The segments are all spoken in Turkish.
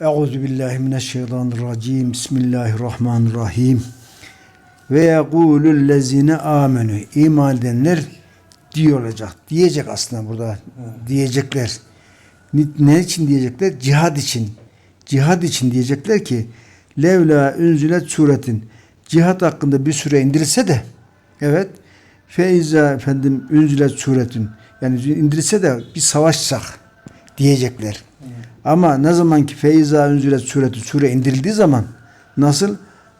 Euzu billahi mineşşeytanirracim. Bismillahirrahmanirrahim. Ve yekulul lezine amenu. İman edenler diyor olacak. Diyecek aslında burada. Diyecekler. Ne için diyecekler? Cihad için. Cihad için diyecekler ki levla ünzület suretin cihad hakkında bir süre indirilse de evet feiza efendim ünzület suretin yani indirilse de bir savaşsak diyecekler. Ama ne zaman ki feiza ünzület sureti sure indirildiği zaman nasıl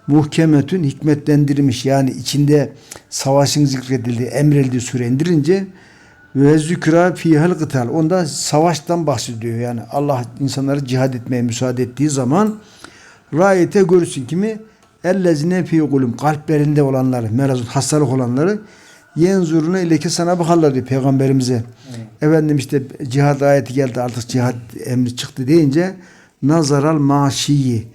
muhkemetün hikmetlendirilmiş yani içinde savaşın zikredildiği, emredildiği sure indirince ve zükra fihal kıtal. Onda savaştan bahsediyor. Yani Allah insanları cihad etmeye müsaade ettiği zaman rayete görürsün kimi ellezine fi kulum kalplerinde olanları, merazut hastalık olanları yenzuruna ileki sana bakarlar diyor peygamberimize. Efendim işte cihad ayeti geldi artık cihad emri çıktı deyince nazaral maşiyi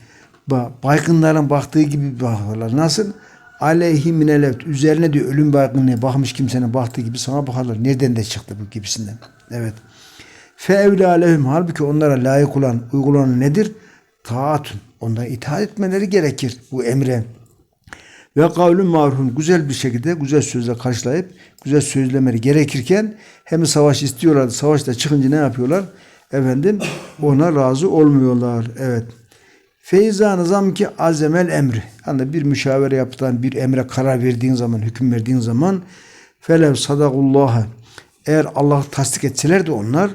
ba- baygınların baktığı gibi bakarlar. Nasıl? Aleyhi minelevt. Üzerine diyor ölüm baygınlığı bakmış kimsenin baktığı gibi sana bakarlar. Nereden de çıktı bu gibisinden. Evet. Fe evlâ lehum. Halbuki onlara layık olan, uygulanan nedir? Taatun. Onlara itaat etmeleri gerekir bu emre. Ve kavlun marhum güzel bir şekilde güzel sözle karşılayıp güzel sözlemeleri gerekirken hem savaş istiyorlar. Savaşta çıkınca ne yapıyorlar? Efendim ona razı olmuyorlar. Evet. Feyza nizam ki azemel emri. Yani bir müşavere yapılan bir emre karar verdiğin zaman, hüküm verdiğin zaman felev sadakullaha eğer Allah tasdik etselerdi onlar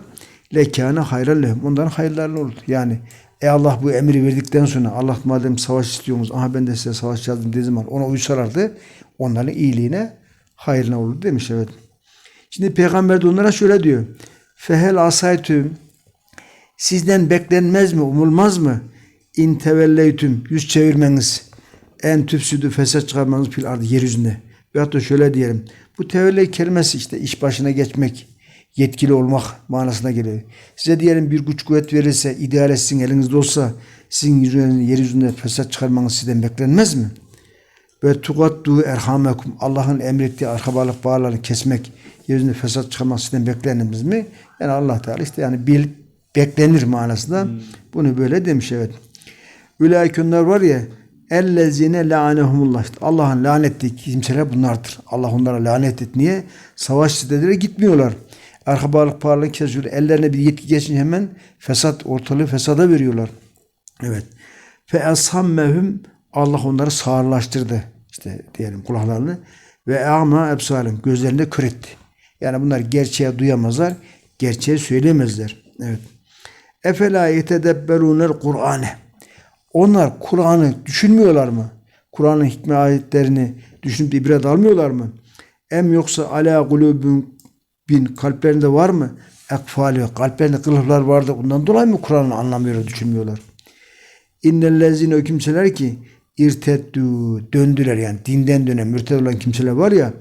lekâne hayran lehum. Onların hayırlarını olurdu. Yani e Allah bu emri verdikten sonra Allah madem savaş istiyorsunuz aha ben de size savaş yazdım dediği zaman ona uysalardı onların iyiliğine hayrına olur demiş evet. Şimdi peygamber de onlara şöyle diyor. Fehel asaytüm sizden beklenmez mi, umulmaz mı? İn tevelleytüm, yüz çevirmeniz, en tüfsüdü fesat çıkarmanız fil ardı yeryüzünde. Veyahut da şöyle diyelim. Bu tevelley kelimesi işte iş başına geçmek, yetkili olmak manasına geliyor. Size diyelim bir güç kuvvet verirse, ideal sizin elinizde olsa, sizin yeryüzünde fesat çıkarmanız sizden beklenmez mi? Ve tugattu erhamekum Allah'ın emrettiği arkabalık bağlarını kesmek, yeryüzünde fesat çıkarmak sizden beklenmez mi? Yani Allah Teala işte yani bil, beklenir manasında bunu böyle demiş evet. Ülaikünler var ya ellezine lanehumullah. İşte Allah'ın lanettiği kimseler bunlardır. Allah onlara lanet et. Niye? Savaş sitelerine gitmiyorlar. Arkabalık bağlarını kesiyor. Ellerine bir yetki geçince hemen fesat ortalığı fesada veriyorlar. Evet. Fe eshammehum Allah onları sağırlaştırdı. İşte diyelim kulaklarını ve ama ebsalim gözlerinde kör etti. Yani bunlar gerçeği duyamazlar, gerçeği söyleyemezler. Evet. Efela yetedebberunel Kur'ane. Onlar Kur'an'ı düşünmüyorlar mı? Kur'an'ın hikme ayetlerini düşünüp ibret almıyorlar mı? Em yoksa ala kulubun bin kalplerinde var mı? Ekfali kalplerinde kılıflar vardı. Ondan dolayı mı Kur'an'ı anlamıyorlar, düşünmüyorlar? İnnellezine o kimseler ki irteddü döndüler yani dinden dönen mürted olan kimseler var ya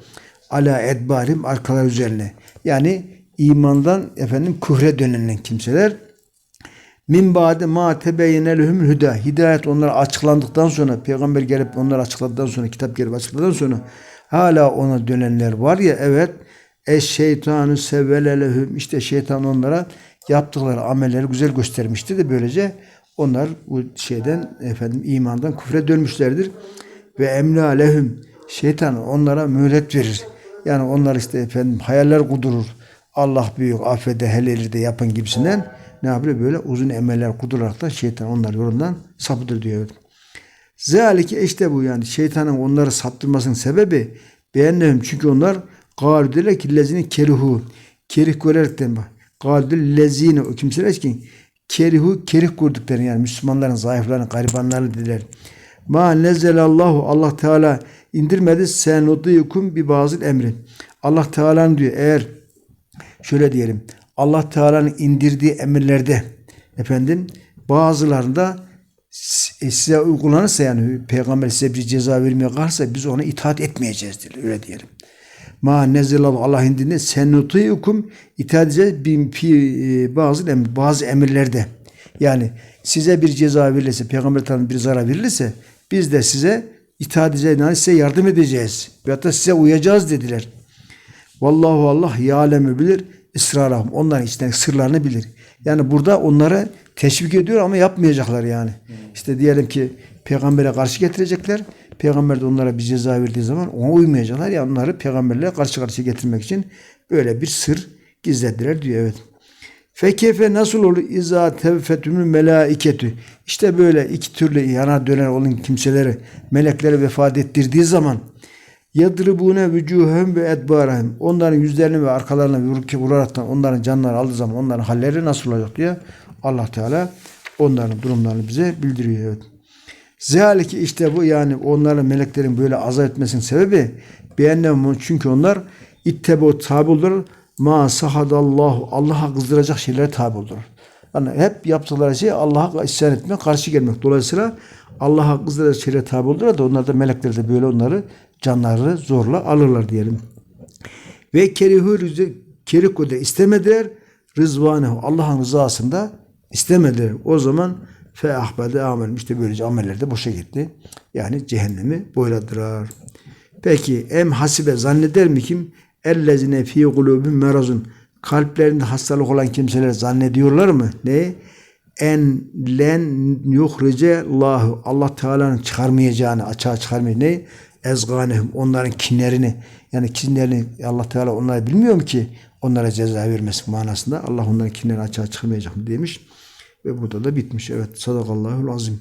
ala edbarim arkalar üzerine. Yani imandan efendim küfre dönen kimseler min ba'de ma tebeyyene huda. Hidayet onlara açıklandıktan sonra peygamber gelip onlara açıkladıktan sonra kitap gelip açıkladıktan sonra hala ona dönenler var ya evet eş şeytanı sevvele lehum işte şeytan onlara yaptıkları amelleri güzel göstermişti de böylece onlar bu şeyden efendim imandan küfre dönmüşlerdir ve emla lehum şeytan onlara mühlet verir. Yani onlar işte efendim hayaller kudurur. Allah büyük affede helelir de yapın gibisinden ne yapıyor? Böyle uzun emeller kudurarak da şeytan onlar yolundan sapıdır diyor. Zalike işte bu yani şeytanın onları saptırmasının sebebi beğenmem çünkü onlar gâlüdüler ki lezini kerihu kerih görerekten bak. Gâlüdül lezine o kimseler ki kerihu kerih kurduklarını yani Müslümanların zayıflarını garibanlarını dediler. Ma nezzelallahu Allah Teala indirmedi sen oduyukum bir bazı emri. Allah Teala'nın diyor eğer şöyle diyelim Allah Teala'nın indirdiği emirlerde efendim bazılarında e, size uygulanırsa yani peygamber size bir ceza vermeye kalkarsa biz ona itaat etmeyeceğiz diyor. Öyle diyelim. Ma nezzelallahu Allah indinde senutuyukum itaat edeceğiz bin fi e, bazı emir, bazı emirlerde. Yani size bir ceza verilirse, peygamber tarafından bir zarar verilirse biz de size itaat edeceğiz, yani size yardım edeceğiz. Veyahut da size uyacağız dediler. Vallahu Allah yâlemi bilir ısrarahum. Onların içten sırlarını bilir. Yani burada onları teşvik ediyor ama yapmayacaklar yani. İşte diyelim ki peygambere karşı getirecekler. Peygamber de onlara bir ceza verdiği zaman ona uymayacaklar ya onları peygamberle karşı karşıya getirmek için böyle bir sır gizlediler diyor evet. Fekefe nasıl olur izâ tevfetümül melaiketü. İşte böyle iki türlü yana dönen olan kimseleri melekleri vefat ettirdiği zaman yadribune vücuhem ve edbarahim. Onların yüzlerini ve arkalarına vur- vuraraktan onların canları aldığı zaman onların halleri nasıl olacak diye Allah Teala onların durumlarını bize bildiriyor. Evet. Zaliki işte bu yani onların meleklerin böyle azap etmesinin sebebi beğenmem çünkü onlar ittebo tabi olur ma sahadallahu Allah'a kızdıracak şeylere tabi olur. Yani hep yaptıkları şey Allah'a isyan etmek, karşı gelmek. Dolayısıyla Allah'a kızdıracak şeylere tabi olurlar da onlar da melekler de böyle onları canları zorla alırlar diyelim. Ve kerihü da istemediler rızvanehu Allah'ın rızasında istemediler. O zaman fe ahbede amel işte böylece ameller de boşa gitti. Yani cehennemi boyladılar. Peki em hasibe zanneder mi kim? Ellezine fi kulubin merazun kalplerinde hastalık olan kimseler zannediyorlar mı? Ne? En len yuhrice Allahu Allah Teala'nın çıkarmayacağını açığa çıkarmayacağını ne? Ezganehum onların kinlerini yani kinlerini Allah Teala onları bilmiyor mu ki onlara ceza vermesi manasında Allah onların kinlerini açığa çıkarmayacak mı demiş ve burada da bitmiş. Evet sadakallahul azim.